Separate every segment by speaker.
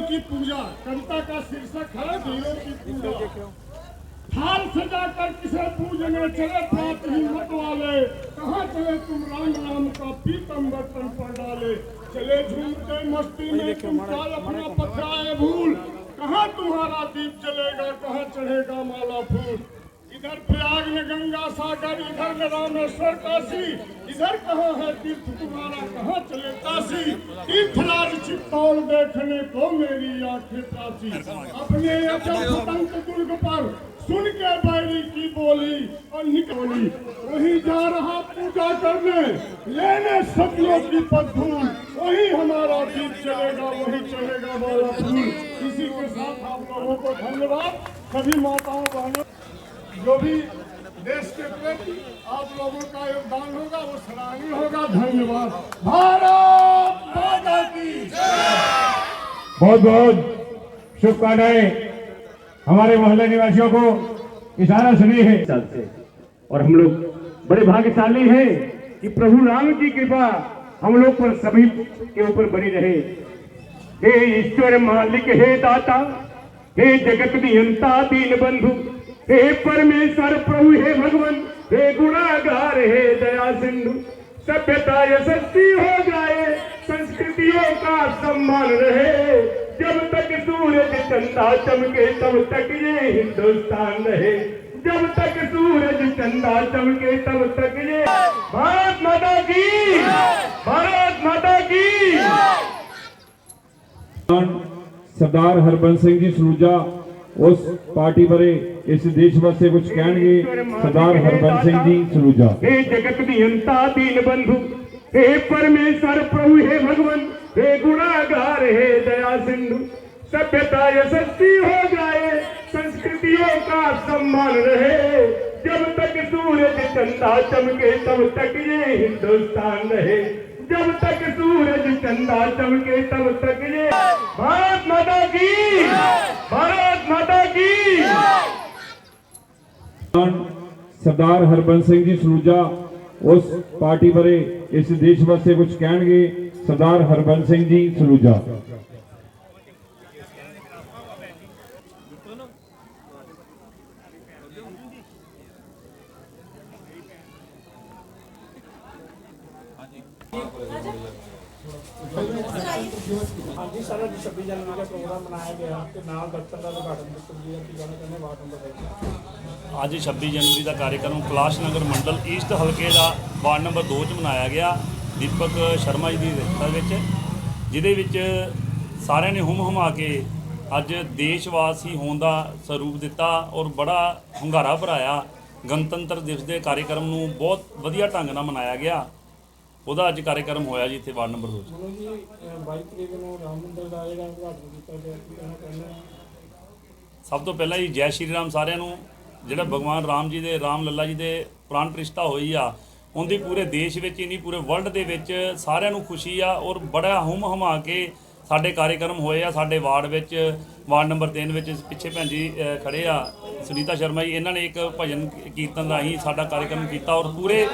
Speaker 1: की पूजा कविता का शीर्षक है वीरों की पूजा। थाल सजाकर किसे पूजने चले प्रात हिम्मत वाले? कहाँ चले तुम राम राम का पीतम बर्तन पर डाले? चले झूमते मस्ती में तुम काल अपना पथराए भूल। कहाँ तुम्हारा दीप जलेगा, कहाँ चढ़ेगा माला फूल? इधर प्रयाग में गंगा सागर, इधर में रामेश्वर काशी। इधर कहाँ है तीर्थ तुम्हारा, कहाँ चले काशी? तीर्थराज चित्तौड़ देखने को मेरी आँखें प्यासी अपने अचल दुर्ग पर सुन के बैरी की बोली और निकली। वही जा रहा पूजा करने, लेने सदियों की पदधूल। वही हमारा दीप चलेगा वही चलेगा वाला फूल। इसी के साथ आप लोगों को धन्यवाद। सभी माताओं बहनों जो भी देश के प्रति आप लोगों का योगदान होगा वो सराहनीय होगा। धन्यवाद। भारत माता की
Speaker 2: बहुत बहुत शुभकामनाएँ हमारे मोहल्ले निवासियों को। इशारा सुनी है से और हम लोग बड़े भाग्यशाली हैं कि प्रभु राम की कृपा हम लोग पर सभी के ऊपर बनी रहे। हे ईश्वर मालिक, हे दाता, हे जगत नियंता, दीन बंधु, हे परमेश्वर प्रभु, हे भगवान, हे गुणागार, हे दया सिंधु, सभ्यता यशस्वी हो जाए, संस्कृतियों का सम्मान रहे। जब तक सूरज चंदा चमके, तब तक ये हिंदुस्तान रहे। जब तक सूरज चंदा चमके, तब तक ये भारत माता की, भारत माता की
Speaker 3: ਸਰਦਾਰ ਹਰਬੰਸ ਸਿੰਘ ਜੀ ਸਰੂਜਾ ਉਸ ਪਾਰਟੀ ਬਾਰੇ ਇਸ ਦੇਸ਼ ਵਾਸਤੇ ਕੁਝ ਕਹਿਣਗੇ ਸਰਦਾਰ ਹਰਬੰਸ ਸਿੰਘ ਜੀ ਸਰੂਜਾ
Speaker 2: हे जगत नियंता दीन बंधु हे परमेश्वर प्रभु हे भगवान हे गुणागार हे दया सिंधु सभ्यता यशस्वी हो जाए संस्कृतियों का सम्मान रहे जब तक सूरज चंदा चमके तब तक ये हिंदुस्तान रहे जब तक सूरज चंदा चमके तब तक ये भारत माता की भारत माता की
Speaker 3: ਸਰਦਾਰ ਹਰਬੰਸ ਸਿੰਘ ਜੀ ਸਰੂਜਾ ਉਸ ਪਾਰਟੀ ਬਾਰੇ ਇਸ ਦੇਸ਼ ਵਾਸਤੇ ਕੁਝ ਕਹਿਣਗੇ ਸਰਦਾਰ ਹਰਬੰਸ ਸਿੰਘ ਜੀ ਸਰੂਜਾ
Speaker 4: ਹਾਂਜੀ ਸਰ, ਅੱਜ 26 ਜਨਵਰੀ ਦਾ ਪ੍ਰੋਗਰਾਮ ਮਨਾਇਆ ਗਿਆ ਤੇ ਨਾਲ ਦਫ਼ਤਰ ਦਾ ਉਦਘਾਟਨ ਦਫ਼ਤਰ ਜੀ ਕੀ ਕਹਿਣਾ ਚਾਹੁੰਦੇ ਵਾਰਡ ਨੰਬਰ
Speaker 5: ਅੱਜ 26 ਜਨਵਰੀ ਦਾ ਕਾਰਜਕ੍ਰਮ ਕੈਲਾਸ਼ ਨਗਰ ਮੰਡਲ ਈਸਟ ਹਲਕੇ ਦਾ ਵਾਰਡ ਨੰਬਰ 2 ਚ ਮਨਾਇਆ ਗਿਆ, ਦੀਪਕ ਸ਼ਰਮਾ ਜੀ ਦੀ ਅਧਿਕਤਾ ਵਿੱਚ, ਜਿਹਦੇ ਵਿੱਚ ਸਾਰਿਆਂ ਨੇ ਹੁਮ ਹੁਮਾ ਕੇ ਅੱਜ ਦੇਸ਼ਵਾਸੀ ਹੋਣ ਦਾ ਸਰੂਪ ਦਿੱਤਾ ਔਰ ਬੜਾ ਹੁੰਗਾਰਾ ਭਰਾਇਆ। ਗਣਤੰਤਰ ਦਿਵਸ ਦੇ ਕਾਰਜਕ੍ਰਮ ਨੂੰ ਬਹੁਤ ਵਧੀਆ ਢੰਗ ਨਾਲ ਮਨਾਇਆ ਗਿਆ। ਉਹਦਾ ਅੱਜ ਕਾਰਜਕ੍ਰਮ ਹੋਇਆ ਜੀ ਇੱਥੇ ਵਾਰਡ ਨੰਬਰ 2 ਚ।
Speaker 4: ਮਨੋ ਜੀ ਅਹ 22 ਤਰੀਕ ਨੂੰ ਰਾਮ ਮੰਦਿਰ ਦਾ ਜਿਹੜਾ ਉਦਘਾਟਨ ਕੀਤਾ ਗਿਆ ਕੀ ਕਹਿਣਾ ਚਾਹੁੰਦੇ ਹੋ?
Speaker 5: ਸਭ ਤੋਂ ਪਹਿਲਾਂ ਜੀ ਜੈ ਸ਼੍ਰੀ ਰਾਮ ਸਾਰਿਆਂ ਨੂੰ ਜਿਹੜਾ ਭਗਵਾਨ ਰਾਮ ਜੀ ਦੇ ਰਾਮ ਲੱਲਾ ਜੀ ਦੇ ਪ੍ਰਾਣ ਪ੍ਰਤਿਸ਼ਠਾ ਹੋਈ ਆ ਉਹਦੀ ਪੂਰੇ ਦੇਸ਼ ਵਿੱਚ ਹੀ ਨਹੀਂ ਪੂਰੇ ਵਰਲਡ ਦੇ ਵਿੱਚ ਸਾਰਿਆਂ ਨੂੰ ਖੁਸ਼ੀ ਆ ਔਰ ਬੜਾ ਹੁਮ ਹਮਾ ਕੇ ਸਾਡੇ ਕਾਰਜਕ੍ਰਮ ਹੋਏ ਆ ਸਾਡੇ ਵਾਰਡ ਵਿੱਚ ਵਾਰਡ ਨੰਬਰ 3 ਵਿੱਚ ਪਿੱਛੇ ਭੈਣ ਜੀ ਅਹ, ਖੜੇ ਆ ਸੁਨੀਤਾ ਸ਼ਰਮਾ ਜੀ। ਇਹਨਾਂ ਨੇ ਇੱਕ ਭਜਨ ਕੀਰਤਨ ਰਾਹੀਂ ਸਾਡਾ ਕਾਰਜਕ੍ਰਮ ਕੀਤਾ ਔਰ ਪੂਰੇ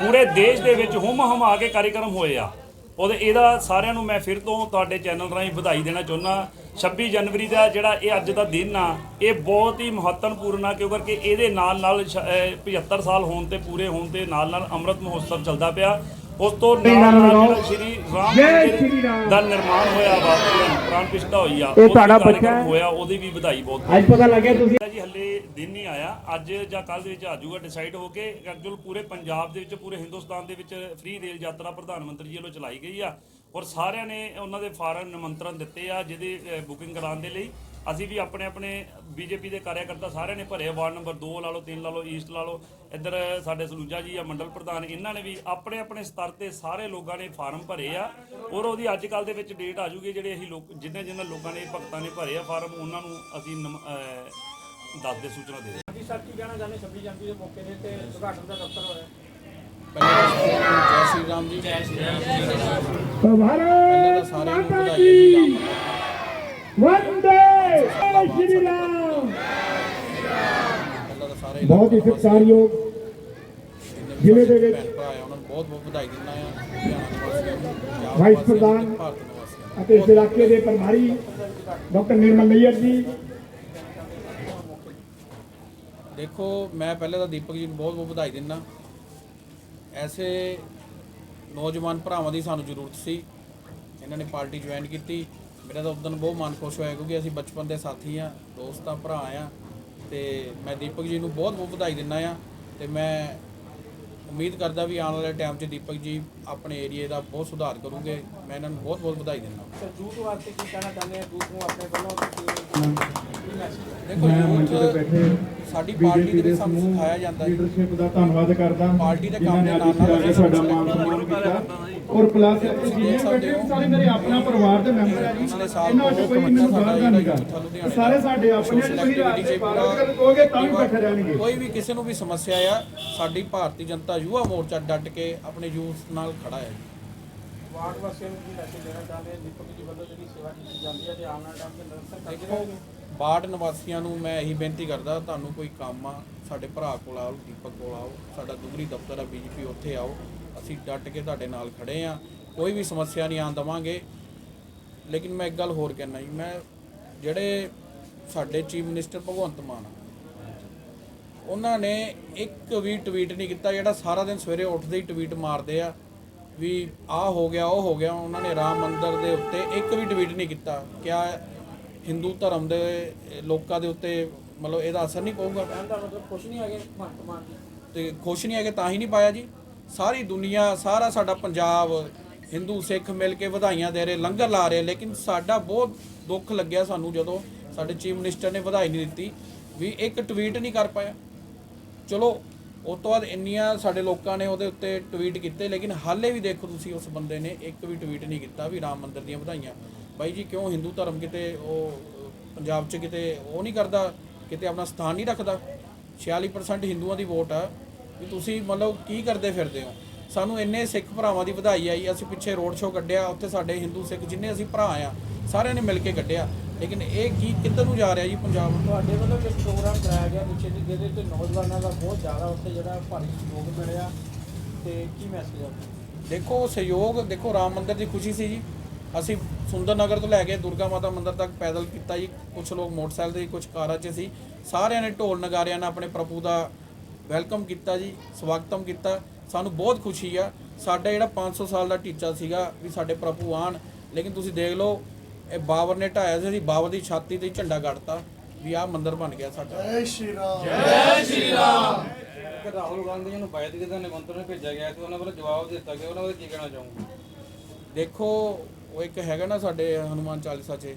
Speaker 5: ਪੂਰੇ ਦੇਸ਼ ਦੇ ਵਿੱਚ ਹੁਮ ਹਮਾ ਕੇ ਕਾਰਜਕ੍ਰਮ ਹੋਏ ਆ। ਉਹਦੇ ਇਹਦਾ ਸਾਰਿਆਂ ਨੂੰ ਮੈਂ ਫਿਰ ਤੋਂ ਤੁਹਾਡੇ ਚੈਨਲ ਰਾਹੀਂ ਵਧਾਈ ਦੇਣਾ ਚਾਹੁੰਦਾ 26 ਜਨਵਰੀ ਦਾ ਜਿਹੜਾ ਇਹ ਅੱਜ ਦਾ ਦਿਨ ਆ ਇਹ ਬਹੁਤ ਹੀ ਮਹੱਤਵਪੂਰਨ ਆ ਕਿਉਂ ਕਰਕੇ ਇਹਦੇ ਨਾਲ ਨਾਲ ਸ਼- ਅਹ 75 ਸਾਲ ਹੋਣ ਤੇ ਪੂਰੇ ਹੋਣ ਤੇ ਨਾਲ ਨਾਲ ਅੰਮ੍ਰਿਤ ਮਹੋਤਸਵ ਚੱਲਦਾ ਪਿਆ। ਉਸ ਤੋਂ ਨਾਲ ਨਾਲ ਸ਼੍ਰੀ ਰਾਮ ਮੰਦਿਰ ਦਾ ਨਿਰਮਾਣ ਹੋਇਆ ਵਾ ਪ੍ਰਾਣ ਪ੍ਰਤਿਸ਼ਠਾ ਹੋਈ ਆ।
Speaker 2: ਇਹ ਤੁਹਾਡਾ ਬੱਚਾ ਹੈ?
Speaker 5: ਹੋਇਆ ਉਹਦੀ ਵੀ ਵਧਾਈ ਬਹੁਤ
Speaker 2: ਅੱਜ ਪਤਾ ਲੱਗਿਆ ਤੁਸੀਂ।
Speaker 5: ਜੀ ਹੱਲੇ ਦਿਨ ਨਹੀਂ ਆਇਆ ਅੱਜ ਜਾਂ ਕੱਲ ਦੇ ਵਿੱਚ ਆ ਜਾਊਗਾ ਡਿਸਾਈਡ ਹੋ ਕੇ। ਐਕਚੁਅਲ ਪੂਰੇ ਪੰਜਾਬ ਦੇ ਵਿੱਚ ਪੂਰੇ ਹਿੰਦੁਸਤਾਨ ਦੇ ਵਿੱਚ ਫ੍ਰੀ ਰੇਲ ਯਾਤਰਾ ਪ੍ਰਧਾਨ ਮੰਤਰੀ ਜੀ ਵੱਲੋਂ ਚਲਾਈ ਗਈ ਆ। ਔਰ ਸਾਰਿਆਂ ਨੇ ਉਹਨਾਂ ਦੇ ਫਾਰਮ ਨਿਮੰਤਰਣ ਦਿੱਤੇ ਆ ਜਿਹਦੇ ਬੁਕਿੰਗ ਕਰਾਉਣ ਦੇ ਲਈ। ਅਸੀਂ ਵੀ ਆਪਣੇ ਆਪਣੇ ਬੀਜੇਪੀ ਦੇ ਕਾਰਿਆਕਰਤਾ ਸਾਰਿਆਂ ਨੇ ਭਰੇ ਵਾਰਡ ਨੰਬਰ 2 ਲਾ ਲਓ 3 ਲਾ ਲਓ ਈਸਟ ਲਾ ਲਓ। ਇੱਧਰ ਸਾਡੇ ਸਲੂਜਾ ਜੀ ਆ ਮੰਡਲ ਪ੍ਰਧਾਨ ਇਹਨਾਂ ਨੇ ਵੀ ਆਪਣੇ ਆਪਣੇ ਸਤਰ ਤੇ ਸਾਰੇ ਲੋਕਾਂ ਨੇ ਫਾਰਮ ਭਰੇ ਆ। ਔਰ ਉਹਦੀ ਅੱਜ ਕੱਲ ਦੇ ਵਿੱਚ ਡੇਟ ਆ ਜੂਗੀ ਜਿਹੜੇ ਅਸੀਂ ਲੋਕ ਜਿੰਨੇ ਜਿੰਨੇ ਲੋਕਾਂ ਨੇ ਭਗਤਾਂ ਨੇ ਭਰੇ ਆ ਫਾਰਮ ਉਹਨਾਂ ਨੂੰ ਅਸੀਂ ਦੱਸ ਦੇ ਸੂਚਨਾ ਦੇ
Speaker 4: ਰਹੇ ਸਰ ਕਹਿਣਾ ਚਾਹੁੰਦੇ 26 ਜਨਵਰੀ ਦੇ ਮੌਕੇ ਤੇ ਉਦਘਾਟਨ ਦਾ ਦਫ਼ਤਰ ਹੋਇਆ?
Speaker 6: ਜੈ ਸ਼੍ਰੀ ਰਾਮ ਜੀ। ਜੈ ਸ਼੍ਰੀ ਰਾਮ ਜੀ।
Speaker 2: ਭਾਰਤ ਮਾਤਾ
Speaker 6: ਕੀ
Speaker 1: ਬਹੁਤ ਹੀ ਸਤਿਕਾਰਯੋਗ ਜ਼ਿਲ੍ਹੇ ਦੇ ਵਿੱਚ ਵਾਈਸ ਪ੍ਰਧਾਨ ਅਤੇ ਇਸ ਇਲਾਕੇ ਦੇ ਪ੍ਰਭਾਰੀ ਡਾਕਟਰ ਨਿਰਮਲ ਨਈਅਰ ਜੀ।
Speaker 6: ਦੇਖੋ ਮੈਂ ਪਹਿਲੇ ਤਾਂ ਦੀਪਕ ਜੀ ਨੂੰ ਬਹੁਤ ਬਹੁਤ ਵਧਾਈ ਦਿੰਦਾ। ਐਸੇ ਨੌਜਵਾਨ ਭਰਾਵਾਂ ਦੀ ਸਾਨੂੰ ਜ਼ਰੂਰਤ ਸੀ। ਇਹਨਾਂ ਨੇ ਪਾਰਟੀ ਜੁਆਇਨ ਕੀਤੀ। ਮੇਰਾ ਤਾਂ ਉਦੋਂ ਬਹੁਤ ਮਨ ਖੁਸ਼ ਹੋਇਆ ਕਿਉਂਕਿ ਅਸੀਂ ਬਚਪਨ ਦੇ ਸਾਥੀ ਆ ਦੋਸਤ ਆ ਭਰਾ ਆ ਤੇ ਮੈਂ ਦੀਪਕ ਜੀ ਨੂੰ ਬਹੁਤ ਬਹੁਤ ਵਧਾਈ ਦਿੰਦਾ ਆ ਤੇ ਮੈਂ ਉਮੀਦ ਕਰਦਾ ਵੀ ਆਉਣ ਵਾਲੇ ਟਾਈਮ 'ਚ ਦੀਪਕ ਜੀ ਆਪਣੇ ਏਰੀਏ ਦਾ ਬਹੁਤ ਸੁਧਾਰ ਕਰੂਗੇ ਮੈਂ ਇਹਨਾਂ ਨੂੰ ਬਹੁਤ ਬਹੁਤ ਵਧਾਈ ਦਿੰਦਾ।
Speaker 4: ਤੇ ਜੂਤ ਵਾਸਤੇ ਕੀ ਕਹਿਣਾ ਚਾਹੁੰਦੇ ਆ? ਜੂਤ ਨੂੰ ਆਪਣੇ ਵੱਲੋਂ
Speaker 6: ਦੇਖੋ ਯੂਥ ਸਾਡੀ ਪਾਰਟੀ ਦੇ ਵਿੱਚ ਸਾਨੂੰ ਸਿਖਾਇਆ ਜਾਂਦਾ ਹੈ
Speaker 1: ਲੀਡਰਸ਼ਿਪ ਦਾ ਧੰਨਵਾਦ ਕਰਦਾ।
Speaker 6: ਪਾਰਟੀ ਦੇ ਕੰਮ ਦੇ ਨਾਲ ਨਾਲ ਅਸੀਂ
Speaker 1: ਸਾਡਾ ਮਾਨ ਸਨਮਾਨ ਕੀਤਾ। ਔਰ ਪਲੱਸ ਜਿੰਨੇ ਬੈਠੇ ਨੇ ਸਾਰੇ ਮੇਰੇ ਆਪਣਾ ਪਰਿਵਾਰ ਦੇ ਮੈਂਬਰ ਆ ਜੀ।
Speaker 6: ਪਿਛਲੇ ਸਾਲ
Speaker 1: ਇਹਨਾਂ ਵਿੱਚ
Speaker 6: ਬਹੁਤ
Speaker 1: ਕੋਈ ਮੈਨੂੰ
Speaker 6: ਬੱਚਾ
Speaker 1: ਬਾਹਰ ਦਾ
Speaker 6: ਸਾਡਾ
Speaker 1: ਨਹੀਂਗਾ
Speaker 6: ਯੂਥ ਲੁਧਿਆਣੇ
Speaker 1: ਸਾਰੇ ਸਾਡੇ ਆਪਣੇ ਆ, ਤੁਸੀਂ ਰਾਤ ਦੇ 12 ਵਜੇ ਕਹੋਗੇ ਤਾਂ ਵੀ ਬੈਠੇ ਰਹਿਣਗੇ।
Speaker 6: ਕੋਈ ਵੀ ਕਿਸੇ ਨੂੰ ਵੀ ਸਮੱਸਿਆ ਆ ਸਾਡੀ ਭਾਰਤੀ ਜਨਤਾ ਯੁਵਾ ਮੋਰਚਾ ਡਟ ਕੇ ਆਪਣੇ ਯੂਥ ਨਾਲ ਖੜਾ ਹੈ।
Speaker 4: ਵਾਰਡ ਵਾਸੀਆਂ ਨੂੰ ਕੀ ਮੈਸੇਜ ਦੇਣਾ ਚਾਹੁੰਦੇ ਆ ਦੀਪਕ ਜੀ ਵੱਲੋਂ ਜਿਹੜੀ ਸੇਵਾ ਕੀਤੀ ਜਾਂਦੀ ਹੈ ਤੇ ਆਉਣ ਵਾਲੇ ਟਾਈਮ 'ਚ ਨਿਰੰਤਰ ਕਰਦੇ ਰਹੋਗੇ।
Speaker 6: ਬਾੜ ਨਿਵਾਸੀਆਂ ਨੂੰ ਮੈਂ ਇਹੀ ਬੇਨਤੀ ਕਰਦਾ, ਤੁਹਾਨੂੰ ਕੋਈ ਕੰਮ ਆ, ਸਾਡੇ ਭਰਾ ਕੋਲ ਆਓ, ਦੀਪਕ ਕੋਲ ਆਓ, ਸਾਡਾ ਦੁਗਰੀ ਦਫ਼ਤਰ ਆ, ਬੀਜੇਪੀ ਉੱਥੇ ਆਓ, ਅਸੀਂ ਡਟ ਕੇ ਤੁਹਾਡੇ ਨਾਲ ਖੜੇ ਆ, ਕੋਈ ਵੀ ਸਮੱਸਿਆ ਨਹੀਂ ਆਉਣ ਦੇਵਾਂਗੇ। ਲੇਕਿਨ ਮੈਂ ਇੱਕ ਗੱਲ ਹੋਰ ਕਹਿਣਾ ਜੀ, ਮੈਂ ਜਿਹੜੇ ਸਾਡੇ ਚੀਫ ਮਿਨਿਸਟਰ ਭਗਵੰਤ ਮਾਨ ਉਹਨਾਂ ਨੇ ਇੱਕ ਵੀ ਟਵੀਟ ਨਹੀਂ ਕੀਤਾ, ਜਿਹੜਾ ਸਾਰਾ ਦਿਨ ਸਵੇਰੇ ਉੱਠਦੇ ਹੀ ਟਵੀਟ ਮਾਰਦੇ ਆ, ਵੀ ਆਹ ਹੋ ਗਿਆ, ਉਹ ਹੋ ਗਿਆ, ਉਹਨਾਂ ਨੇ ਰਾਮ ਮੰਦਿਰ ਦੇ ਉੱਤੇ ਇੱਕ ਵੀ ਟਵੀਟ ਨਹੀਂ ਕੀਤਾ। ਕਿਆ ਹਿੰਦੂ ਧਰਮ ਦੇ ਲੋਕਾਂ ਦੇ ਉੱਤੇ ਮਤਲਬ ਇਹਦਾ ਅਸਰ ਨਹੀਂ ਪਊਗਾ।
Speaker 4: ਕਹਿਣ ਦਾ ਮਤਲਬ ਖੁਸ਼ ਨਹੀਂ ਹੈਗੇ ਭਗਤ ਮਾਨ ਜੀ।
Speaker 6: ਤੇ ਖੁਸ਼ ਨਹੀਂ ਹੈਗੇ ਤਾਂ ਹੀ ਨਹੀਂ ਪਾਇਆ ਜੀ। ਸਾਰੀ ਦੁਨੀਆ ਸਾਰਾ ਸਾਡਾ ਪੰਜਾਬ ਹਿੰਦੂ ਸਿੱਖ ਮਿਲ ਕੇ ਵਧਾਈਆਂ ਦੇ ਰਹੇ ਲੰਗਰ ਲਾ ਰਹੇ ਲੇਕਿਨ ਸਾਡਾ ਬਹੁਤ ਦੁੱਖ ਲੱਗਿਆ ਸਾਨੂੰ ਜਦੋਂ ਸਾਡੇ ਚੀਫ ਮਿਨਿਸਟਰ ਨੇ ਵਧਾਈ ਨਹੀਂ ਦਿੱਤੀ ਵੀ ਇੱਕ ਟਵੀਟ ਨਹੀਂ ਕਰ ਪਾਇਆ। ਚਲੋ ਉਸ ਤੋਂ ਬਾਅਦ ਇੰਨੀਆਂ ਸਾਡੇ ਲੋਕਾਂ ਨੇ ਉਹਦੇ ਉੱਤੇ ਟਵੀਟ ਕੀਤੇ ਲੇਕਿਨ ਹਾਲੇ ਵੀ ਦੇਖੋ ਤੁਸੀਂ ਉਸ ਬੰਦੇ ਨੇ ਇੱਕ ਵੀ ਟਵੀਟ ਨਹੀਂ ਕੀਤਾ ਵੀ ਰਾਮ ਮੰਦਿਰ ਦੀਆਂ ਵਧਾਈਆਂ। ਬਾਈ ਜੀ ਕਿਉਂ ਹਿੰਦੂ ਧਰਮ ਕਿਤੇ ਉਹ ਪੰਜਾਬ 'ਚ ਕਿਤੇ ਉਹ ਨਹੀਂ ਕਰਦਾ? ਕਿਤੇ ਆਪਣਾ ਸਥਾਨ ਨਹੀਂ ਰੱਖਦਾ? 46% ਹਿੰਦੂਆਂ ਦੀ ਵੋਟ ਆ। ਵੀ ਤੁਸੀਂ ਮਤਲਬ ਕੀ ਕਰਦੇ ਫਿਰਦੇ ਹੋ? ਸਾਨੂੰ ਇੰਨੇ ਸਿੱਖ ਭਰਾਵਾਂ ਦੀ ਵਧਾਈ ਆਈ ਅਸੀਂ ਪਿੱਛੇ ਰੋਡ ਸ਼ੋਅ ਕੱਢਿਆ ਉੱਥੇ ਸਾਡੇ ਹਿੰਦੂ ਸਿੱਖ ਜਿੰਨੇ ਅਸੀਂ ਭਰਾ ਆ ਸਾਰਿਆਂ ਨੇ ਮਿਲ ਕੇ ਕੱਢਿਆ। ਲੇਕਿਨ ਇਹ ਕੀ ਕਿੱਧਰ ਨੂੰ ਜਾ ਰਿਹਾ ਜੀ ਪੰਜਾਬ?
Speaker 4: ਤੁਹਾਡੇ ਵੱਲੋਂ ਜੋ ਪ੍ਰੋਗਰਾਮ ਕਰਾਇਆ ਗਿਆ ਨੀਚੇ ਦੀ ਜਿਹਦੇ ਤੇ ਨੌਜਵਾਨਾਂ ਦਾ ਬਹੁਤ ਜ਼ਿਆਦਾ ਉੱਥੇ ਜਿਹੜਾ ਭਾਰੀ ਸਹਿਯੋਗ ਮਿਲਿਆ। ਤੇ ਕੀ ਮੈਸੇਜ ਆ?
Speaker 6: ਦੇਖੋ ਸਹਿਯੋਗ ਦੇਖੋ ਰਾਮ ਮੰਦਿਰ ਦੀ ਖੁਸ਼ੀ ਸੀ ਜੀ। ਅਸੀਂ ਸੁੰਦਰ ਨਗਰ ਤੋਂ ਲੈ ਕੇ ਦੁਰਗਾ ਮਾਤਾ ਮੰਦਿਰ ਤੱਕ ਪੈਦਲ ਕੀਤਾ ਜੀ। ਕੁਝ ਲੋਕ ਮੋਟਰਸਾਈਕਲ ਤੇ ਕੁਝ ਕਾਰਾਂ 'ਚ ਸੀ। ਸਾਰਿਆਂ ਨੇ ਢੋਲ ਨਗਾਰਿਆਂ ਨਾਲ ਆਪਣੇ ਪ੍ਰਭੂ ਦਾ ਵੈਲਕਮ ਕੀਤਾ ਜੀ ਸਵਾਗਤਮ ਕੀਤਾ। ਸਾਨੂੰ ਬਹੁਤ ਖੁਸ਼ੀ ਆ। ਸਾਡਾ ਜਿਹੜਾ 500 ਸਾਲ ਦਾ ਟੀਚਾ ਸੀਗਾ ਵੀ ਸਾਡੇ ਪ੍ਰਭੂ ਆਣ। ਲੇਕਿਨ ਤੁਸੀਂ ਦੇਖ ਲਓ ਇਹ ਬਾਬਰ ਨੇ ਢਾਇਆ ਸੀ ਅਸੀਂ ਬਾਬਰ ਦੀ ਛਾਤੀ ਤੇ ਝੰਡਾ ਗੱਡਤਾ ਵੀ ਆਹ ਮੰਦਿਰ ਬਣ ਗਿਆ ਸਾਡਾ।
Speaker 7: ਕਿ ਰਾਹੁਲ ਗਾਂਧੀ ਜੀ ਨੂੰ ਬੈਠ ਕੇ ਦਾ ਨਿਮੰਤਰਣ ਭੇਜਿਆ ਗਿਆ ਤੇ ਉਹਨਾਂ ਵੱਲੋਂ ਜਵਾਬ ਦਿੱਤਾ ਗਿਆ। ਉਹਨਾਂ ਬਾਰੇ ਕੀ ਕਹਿਣਾ ਚਾਹੋਗੇ?
Speaker 6: ਦੇਖੋ ਉਹ ਇੱਕ ਹੈਗਾ ਨਾ ਸਾਡੇ ਹਨੂਮਾਨ ਚਾਲੀਸਾ 'ਚ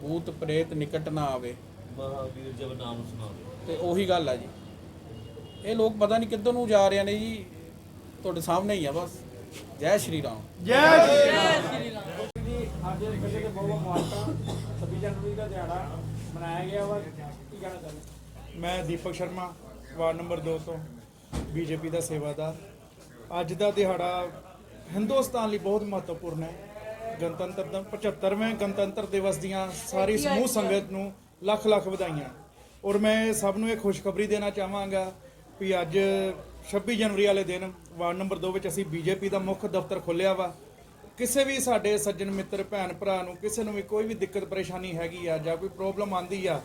Speaker 6: ਭੂਤ ਪ੍ਰੇਤ ਨਿਕਟ ਨਾ ਆਵੇ।
Speaker 8: ਮਹਾਵੀਰ ਜਬ ਨਾਮ ਸੁਣਾਵੇ।
Speaker 6: ਤੇ ਉਹੀ ਗੱਲ ਆ ਜੀ। ਇਹ ਲੋਕ ਪਤਾ ਨਹੀਂ ਕਿੱਧਰ ਨੂੰ ਜਾ ਰਹੇ ਨੇ ਜੀ। ਤੁਹਾਡੇ ਸਾਹਮਣੇ ਹੀ ਆ ਬਸ। ਜੈ ਸ਼੍ਰੀ ਰਾਮ।
Speaker 4: ਜੀ ਅੱਜ ਇਸ ਗੱਡੇ ਤੇ ਬਹੁਤ ਬਹੁਤ ਮੁਬਾਰਕਾਂ 26 ਜਨਵਰੀ ਦਾ ਦਿਹਾੜਾ ਮਨਾਇਆ ਗਿਆ ਵਾ। ਕੀ ਕਹਿਣਾ ਚਾਹੁੰਦੇ?
Speaker 9: ਮੈਂ ਦੀਪਕ ਸ਼ਰਮਾ ਵਾਰਡ ਨੰਬਰ 2 ਤੋਂ ਬੀਜੇਪੀ ਦਾ ਸੇਵਾਦਾਰ। ਅੱਜ ਦਾ ਦਿਹਾੜਾ ਹਿੰਦੁਸਤਾਨ ਲਈ ਬਹੁਤ ਮਹੱਤਵਪੂਰਨ ਹੈ। ਗਣਤੰਤਰ ਦਾ 75ਵੇਂ ਗਣਤੰਤਰ ਦਿਵਸ ਦੀਆਂ ਸਾਰੀ ਸਮੂਹ ਸੰਗਤ ਨੂੰ ਲੱਖ ਲੱਖ ਵਧਾਈਆਂ। ਔਰ ਮੈਂ ਸਭ ਨੂੰ ਇਹ ਖੁਸ਼ਖਬਰੀ ਦੇਣਾ ਚਾਹਾਂਗਾ ਵੀ ਅੱਜ 26 ਜਨਵਰੀ ਵਾਲੇ ਦਿਨ ਵਾਰਡ ਨੰਬਰ 2 ਵਿੱਚ ਅਸੀਂ ਬੀਜੇਪੀ ਦਾ ਮੁੱਖ ਦਫ਼ਤਰ ਖੋਲ੍ਹਿਆ ਵਾ। ਕਿਸੇ ਵੀ ਸਾਡੇ ਸੱਜਣ ਮਿੱਤਰ ਭੈਣ ਭਰਾ ਨੂੰ ਕਿਸੇ ਨੂੰ ਵੀ ਕੋਈ ਵੀ ਦਿੱਕਤ ਪਰੇਸ਼ਾਨੀ ਹੈਗੀ ਆ ਜਾਂ ਕੋਈ ਪ੍ਰੋਬਲਮ ਆਂਦੀ ਆ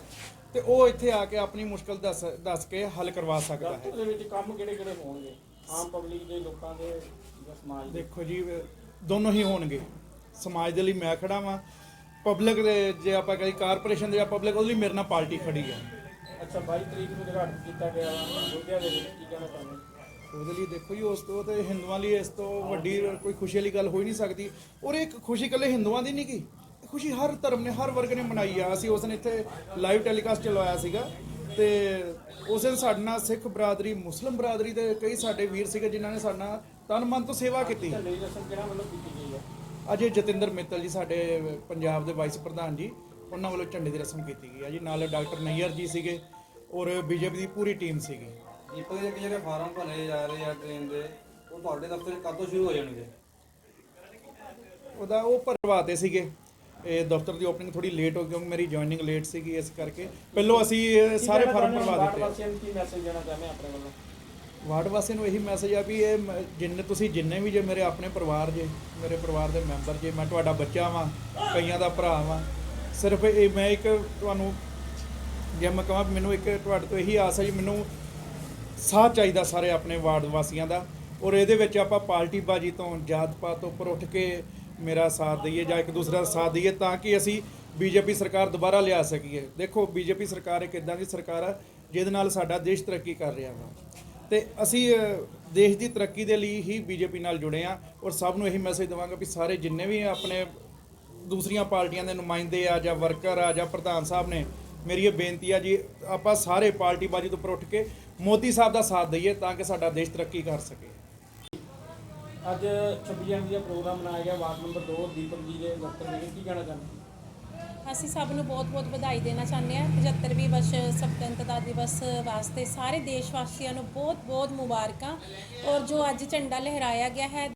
Speaker 9: ਤੇ ਉਹ ਇੱਥੇ ਆ ਕੇ ਆਪਣੀ ਮੁਸ਼ਕਲ ਦੱਸ ਦੱਸ ਕੇ ਹੱਲ ਕਰਵਾ ਸਕਦਾ ਹੈ।
Speaker 4: ਉਹਦੇ ਵਿੱਚ ਕੰਮ ਕਿਹੜੇ ਕਿਹੜੇ ਹੋਣਗੇ? ਆਮ ਪਬਲਿਕ ਦੇ ਲੋਕਾਂ ਦੇ ਜਾਂ ਸਮਾਜ ਦੇ?
Speaker 9: ਦੇਖੋ ਜੀ ਦੋਨੋਂ ਹੀ ਹੋਣਗੇ। ਸਮਾਜ ਦੇ ਲਈ ਮੈਂ ਖੜਾ ਵਾਂ। ਪਬਲਿਕ ਦੇ ਜੇ ਆਪਾਂ ਕਹੀ ਕਾਰਪੋਰੇਸ਼ਨ ਦੇ ਜਾਂ ਪਬਲਿਕ ਉਹਦੇ ਲਈ ਮੇਰੇ ਨਾਲ ਪਾਰਟੀ ਖੜੀ ਹੈ।
Speaker 4: ਅੱਛਾ 22 ਤਰੀਕ ਨੂੰ ਉਦਘਾਟਨ ਕੀਤਾ ਗਿਆ ਅਯੋਧਿਆ ਦੇ ਵਿੱਚ ਕੀ ਕਹਿਣਾ ਚਾਹੁੰਦੇ
Speaker 9: ਉਹਦੇ ਲਈ ਦੇਖੋ ਜੀ ਉਸ ਤੋਂ ਤੇ ਹਿੰਦੂਆਂ ਲਈ ਇਸ ਤੋਂ ਵੱਡੀ ਕੋਈ ਖੁਸ਼ੀ ਵਾਲੀ ਗੱਲ ਹੋ ਹੀ ਨਹੀਂ ਸਕਦੀ। ਔਰ ਇੱਕ ਖੁਸ਼ੀ ਇਕੱਲੇ ਹਿੰਦੂਆਂ ਦੀ ਨਹੀਂ ਇਹ ਖੁਸ਼ੀ ਹਰ ਧਰਮ ਨੇ ਹਰ ਵਰਗ ਨੇ ਮਨਾਈ ਆ। ਅਸੀਂ ਉਸ ਦਿਨ ਇੱਥੇ ਲਾਈਵ ਟੈਲੀਕਾਸਟ ਚਲਵਾਇਆ ਸੀਗਾ। ਤੇ ਉਸ ਦਿਨ ਸਾਡੇ ਨਾਲ ਸਿੱਖ ਬਰਾਦਰੀ ਮੁਸਲਮ ਬਰਾਦਰੀ ਦੇ ਕਈ ਸਾਡੇ ਵੀਰ ਸੀਗੇ ਜਿਨ੍ਹਾਂ ਨੇ ਸਾਡੇ ਨਾਲ ਤਨ ਮਨ ਤੋਂ ਸੇਵਾ ਕੀਤੀ। ਅੱਜ ਜਤਿੰਦਰ ਮਿੱਤਲ ਜੀ ਸਾਡੇ ਪੰਜਾਬ ਦੇ ਵਾਈਸ ਪ੍ਰਧਾਨ ਜੀ ਉਹਨਾਂ ਵੱਲੋਂ ਝੰਡੇ ਦੀ ਰਸਮ ਕੀਤੀ ਗਈ ਹੈ ਜੀ। ਨਾਲ ਡਾਕਟਰ ਨਈਅਰ ਜੀ ਸੀਗੇ ਔਰ ਬੀਜੇਪੀ ਦੀ ਪੂਰੀ ਟੀਮ ਸੀਗੀ।
Speaker 7: ਦੀਪਕ ਦੇ ਜਿਹੜੇ ਫਾਰਮ ਭਰੇ ਜਾ ਰਹੇ ਆ ਟ੍ਰੇਨ ਦੇ ਉਹ ਤੁਹਾਡੇ ਦਫ਼ਤਰ ਕਦੋਂ ਸ਼ੁਰੂ ਹੋ ਜਾਣਗੇ?
Speaker 9: ਉਹਦਾ ਉਹ ਭਰਵਾਤੇ ਸੀਗੇ। ਇਹ ਦਫ਼ਤਰ ਦੀ ਓਪਨਿੰਗ ਥੋੜੀ ਲੇਟ ਹੋ ਗਈ ਕਿਉਂਕਿ ਮੇਰੀ ਜੁਆਇਨਿੰਗ ਲੇਟ ਸੀਗੀ ਇਸ ਕਰਕੇ। ਪਹਿਲੋਂ ਅਸੀਂ ਸਾਰੇ ਫਾਰਮ ਭਰਵਾ ਦਿੱਤੇ।
Speaker 4: ਵਾਸੀਆਂ ਨੂੰ ਕੀ ਮੈਸੇਜ ਦੇਣਾ ਚਾਹੁੰਦੇ ਆਪਣੇ ਵੱਲੋਂ?
Speaker 9: ਵਾਰਡ ਵਾਸੀਆਂ ਨੂੰ ਇਹੀ ਮੈਸੇਜ ਆ ਵੀ ਇਹ ਮ- ਜਿੰਨੇ ਤੁਸੀਂ ਜਿੰਨੇ ਵੀ ਜੇ ਮੇਰੇ ਆਪਣੇ ਪਰਿਵਾਰ ਜੇ, ਮੇਰੇ ਪਰਿਵਾਰ ਦੇ ਮੈਂਬਰ ਜੇ, ਮੈਂ ਤੁਹਾਡਾ ਬੱਚਾ ਵਾਂ, ਕਈਆਂ ਦਾ ਭਰਾ ਵਾਂ, ਸਿਰਫ ਇਹ ਮੈਂ ਇੱਕ ਤੁਹਾਨੂੰ ਜੇ ਮੈਂ ਕਹਾਂ ਮੈਨੂੰ ਇੱਕ ਤੁਹਾਡੇ ਤੋਂ ਇਹੀ ਆਸ ਹੈ ਜੀ, ਮੈਨੂੰ ਸਾਥ ਚਾਹੀਦਾ ਸਾਰੇ ਆਪਣੇ ਵਾਰਡ ਵਾਸੀਆਂ ਦਾ ਔਰ ਇਹਦੇ ਵਿੱਚ ਆਪਾਂ ਪਾਰਟੀ ਬਾਜੀ ਤੋਂ, ਜਾਤ ਪਾਤ ਤੋਂ ਉੱਪਰ ਉੱਠ ਕੇ ਮੇਰਾ ਸਾਥ ਦਈਏ ਜਾਂ ਇੱਕ ਦੂਸਰੇ ਦਾ ਸਾਥ ਦਈਏ ਤਾਂ ਕਿ ਅਸੀਂ ਬੀਜੇਪੀ ਸਰਕਾਰ ਦੁਬਾਰਾ ਲਿਆ ਸਕੀਏ। ਦੇਖੋ, ਬੀਜੇਪੀ ਸਰਕਾਰ ਇੱਕ ਇਦਾਂ ਦੀ ਸਰਕਾਰ ਆ ਜਿਹਦੇ ਨਾਲ ਸਾਡਾ ਦੇਸ਼ ਤਰੱਕੀ ਕਰ ਰਿਹਾ ਵਾ। ਤੇ ਅਸੀਂ ਦੇਸ਼ ਦੀ ਤਰੱਕੀ ਦੇ ਲਈ ਹੀ ਬੀਜੇਪੀ ਨਾਲ ਜੁੜੇ ਆ ਔਰ ਸਭ ਨੂੰ ਇਹੀ ਮੈਸੇਜ ਦਵਾਂਗਾ ਵੀ ਸਾਰੇ ਜਿੰਨੇ ਵੀ ਆਪਣੇ ਦੂਸਰੀਆਂ ਪਾਰਟੀਆਂ ਦੇ ਨੁਮਾਇੰਦੇ ਆ ਜਾਂ ਵਰਕਰ ਆ ਜਾਂ ਪ੍ਰਧਾਨ ਸਾਹਿਬ ਨੇ, ਮੇਰੀ ਇਹ ਬੇਨਤੀ ਆ ਜੀ, ਆਪਾਂ ਸਾਰੇ ਪਾਰਟੀ ਬਾਜੀ ਤੋਂ ਉੱਪਰ ਉੱਠ ਕੇ ਮੋਦੀ ਸਾਹਿਬ ਦਾ ਸਾਥ ਦਈਏ ਤਾਂ ਕਿ ਸਾਡਾ ਦੇਸ਼ ਤਰੱਕੀ ਕਰ ਸਕੇ।
Speaker 4: ਅੱਜ 26 ਜਨਵਰੀ ਦਾ ਪ੍ਰੋਗਰਾਮ ਮਨਾਇਆ ਗਿਆ, ਵਾਰਡ ਨੰਬਰ 2 ਦੀਪਕ ਜੀ ਦੇ ਦਫ਼ਤਰ ਵਿਖੇ ਕੀ ਕਹਿਣਾ ਚਾਹੁੰਦੇ
Speaker 10: ਅਸੀਂ ਸਭ ਨੂੰ ਬਹੁਤ-ਬਹੁਤ ਵਧਾਈ ਦੇਣਾ ਚਾਹੁੰਦੇ ਹਾਂ। 75ਵੀਂ ਵਰਸ਼ ਸੁਤੰਤਰਤਾ ਦਿਵਸ ਵਾਸਤੇ ਸਾਰੇ ਦੇਸ਼ ਵਾਸੀਆਂ ਨੂੰ ਬਹੁਤ-ਬਹੁਤ ਮੁਬਾਰਕਾਂ। ਔਰ ਜੋ ਅੱਜ ਝੰਡਾ ਲਹਿਰਾਇਆ ਗਿਆ ਹੈ